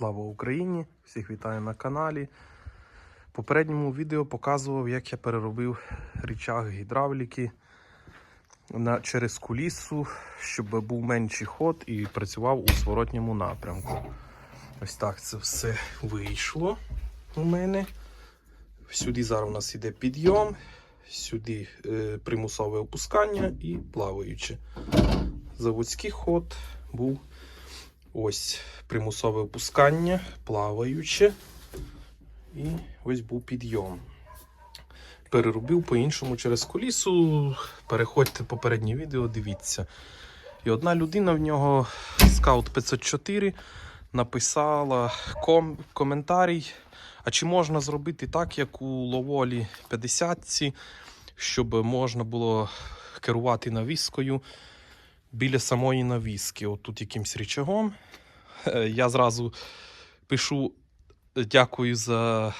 Слава Україні! Всіх вітаю на каналі. В попередньому відео показував, як я переробив рычаг гідравліки на, через кулісу, щоб був менший ход і працював у зворотньому напрямку. Ось так це все вийшло у мене. Сюди зараз у нас іде підйом, сюди е, примусове опускання і плаваюче. Заводський ход був ось примусове опускання, плаваюче. І ось був підйом. Переробив по-іншому через колісу. Переходьте попереднє відео, дивіться. І одна людина в нього, Scout 504, написала ком коментарій. А чи можна зробити так, як у Ловолі 50 щоб можна було керувати навіскою біля самої навіски? От тут якимсь рычагом. Е, Я зразу пишу дякую за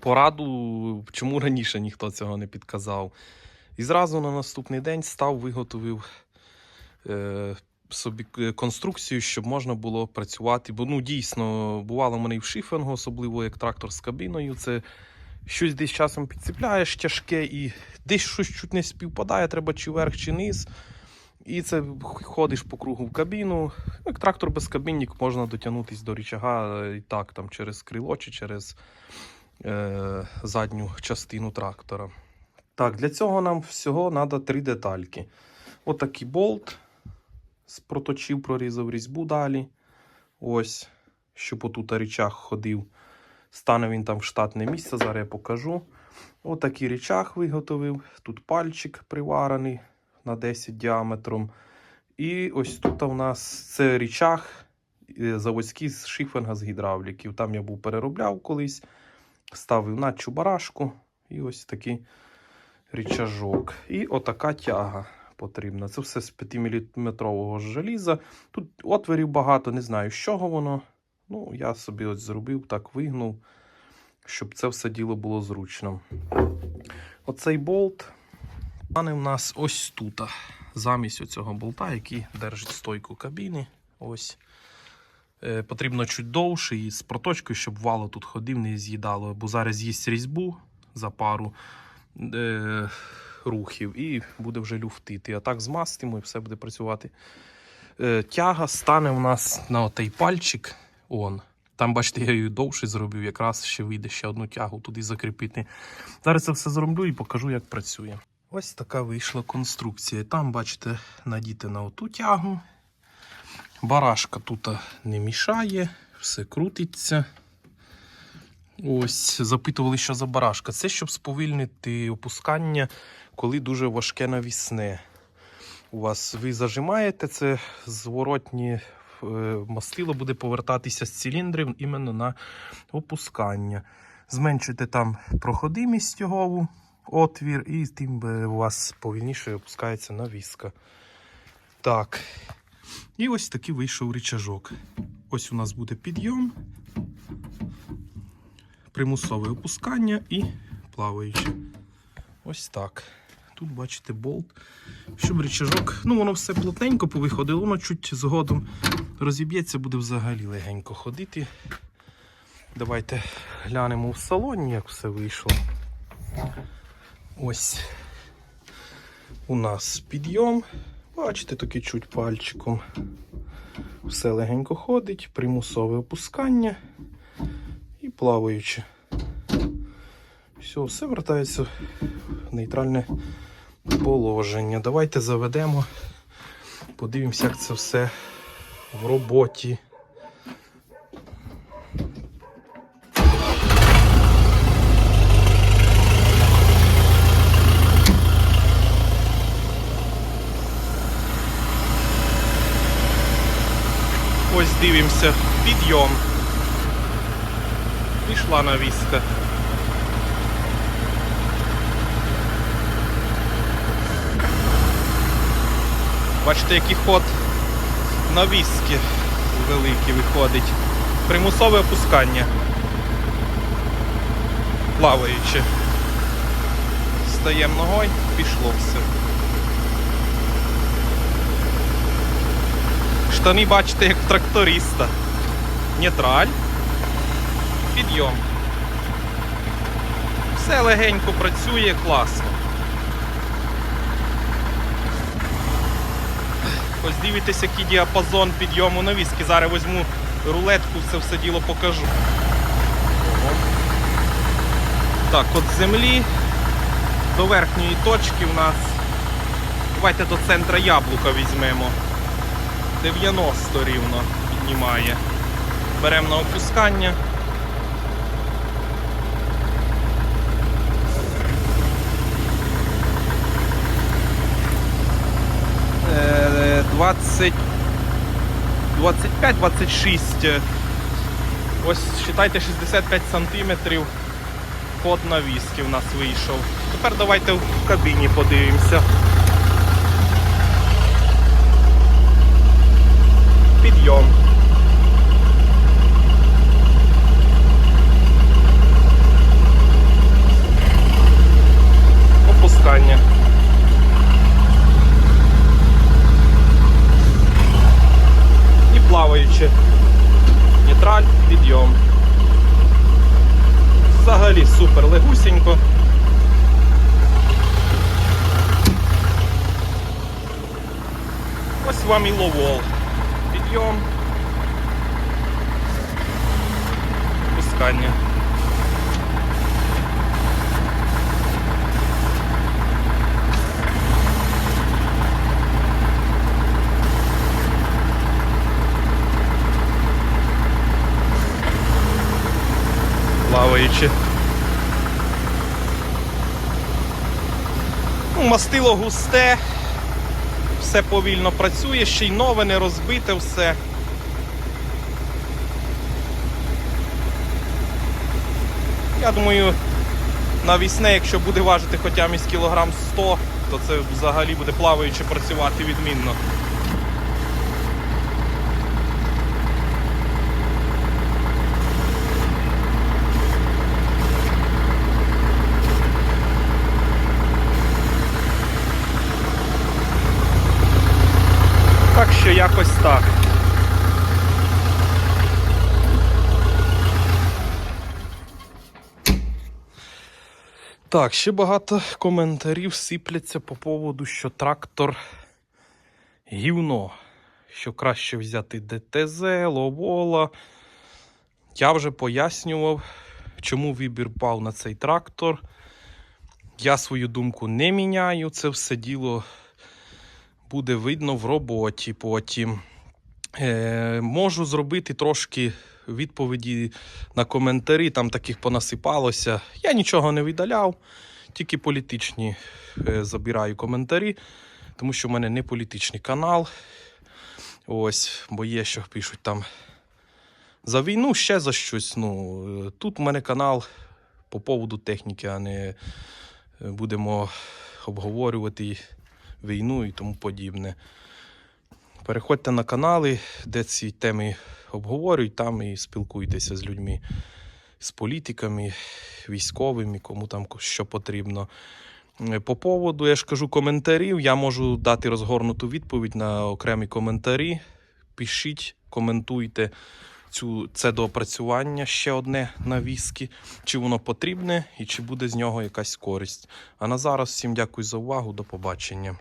пораду, чому раніше ніхто цього не підказав. І зразу на наступний день став, виготовив е, собі конструкцію, щоб можна було працювати. Бо ну дійсно бувало мене і в шифінгу, особливо як трактор з кабіною. Це щось десь часом підцепляєш тяжке і десь щось чуть не співпадає, треба чи вверх, чи низ. І це ходиш по кругу в кабіну. Як трактор без кабінник можна дотягнутися до річага е, і так, там через крило чи через е, задню частину трактора. Так, для цього нам всього треба три детальки. Отакий болт з проточив, прорізав різьбу далі. Ось, щоб отут річаг ходив. Стане він там в штатне місце, зараз я покажу. Отакий річаг виготовив. Тут пальчик приварений на 10 діаметром. І ось тут у нас це річаг е, заводський з шифінга з гідравліків. Там я був переробляв колись, ставив на барашку і ось такий річажок. І отака тяга потрібна. Це все з 5-мм желіза. Тут отворів багато, не знаю, з чого воно. Ну, я собі ось зробив, так вигнув, щоб це все діло було зручно. Оцей болт стане в нас ось тут. Замість оцього болта, який держить стойку кабіни. Ось. Е, потрібно чуть довше і з проточкою, щоб вало тут ходив, не з'їдало. Бо зараз їсть різьбу за пару е, рухів і буде вже люфтити. А так змастимо і все буде працювати. Е, тяга стане в нас на отей пальчик. Он. Там, бачите, я її довше зробив, якраз ще вийде ще одну тягу туди закріпити. Зараз це все зроблю і покажу, як працює. Ось така вийшла конструкція. Там, бачите, надіти на оту тягу. Барашка тут не мішає, все крутиться. Ось, запитували, що за барашка. Це щоб сповільнити опускання, коли дуже важке навісне. У вас ви зажимаєте це зворотні е, мастило буде повертатися з циліндрів іменно на опускання. Зменшуйте там проходимість його отвір, і тим у вас повільніше опускається навіска. Так. І ось такий вийшов рычажок. Ось у нас буде підйом, примусове опускання і плаваюче. Ось так. Тут бачите болт. Щоб рычажок, ну воно все плотненько повиходило, воно чуть згодом розіб'ється, буде взагалі легенько ходити. Давайте глянемо в салоні, як все вийшло. Ось у нас підйом. Бачите, такий чуть пальчиком. Все легенько ходить, примусове опускання і плаваюче. Все, все вертається в нейтральне положення. Давайте заведемо, подивимося, як це все в роботі. Ось дивимося, підйом. Пішла навіска. Бачите, який ход навіски великий виходить. Примусове опускання. Плаваючи. Стаємо ногою, пішло все. Штани бачите, як тракториста. нейтраль, підйом. Все легенько працює, класно. Ось дивитесь, який діапазон підйому навіски. Зараз візьму рулетку, все все діло покажу. Так, от землі до верхньої точки в нас. Давайте до центра яблука візьмемо. 90 рівно піднімає. Беремо на опускання. Е, 20 25-26. Ось вважайте 65 сантиметрів ход на віскі в нас вийшов. Тепер давайте в кабіні подивимося. Підйом. Опускання. І плаваючи. Нейтраль, підйом. Взагалі супер легусінько. Ось вам і ловол. Підйом. Пускання. Плаваючи. Мастило густе, все повільно працює, ще й нове, не розбите все. Я думаю, навісне, якщо буде важити хоча із кілограм 100, то це взагалі буде плаваючи працювати відмінно. Так що якось так. Так, ще багато коментарів сипляться по поводу, що трактор гівно. Що краще взяти ДТЗ, Ловола. Я вже пояснював, чому вибір пав на цей трактор. Я свою думку не міняю. Це все діло буде видно в роботі потім. Е, можу зробити трошки відповіді на коментарі, там таких понасипалося. Я нічого не видаляв, тільки політичні е, забираю коментарі, тому що в мене не політичний канал. Ось, бо є, що пишуть там за війну, ще за щось. Ну, е, тут в мене канал по поводу техніки, а не е, будемо обговорювати війну і тому подібне. Переходьте на канали, де ці теми обговорюють, там і спілкуйтеся з людьми, з політиками, військовими, кому там що потрібно. Е, По поводу, я ж кажу, коментарів, я можу дати розгорнуту відповідь на окремі коментарі. Пишіть, коментуйте цю, це доопрацювання ще одне на віскі, чи воно потрібне і чи буде з нього якась користь. А на зараз всім дякую за увагу. До побачення.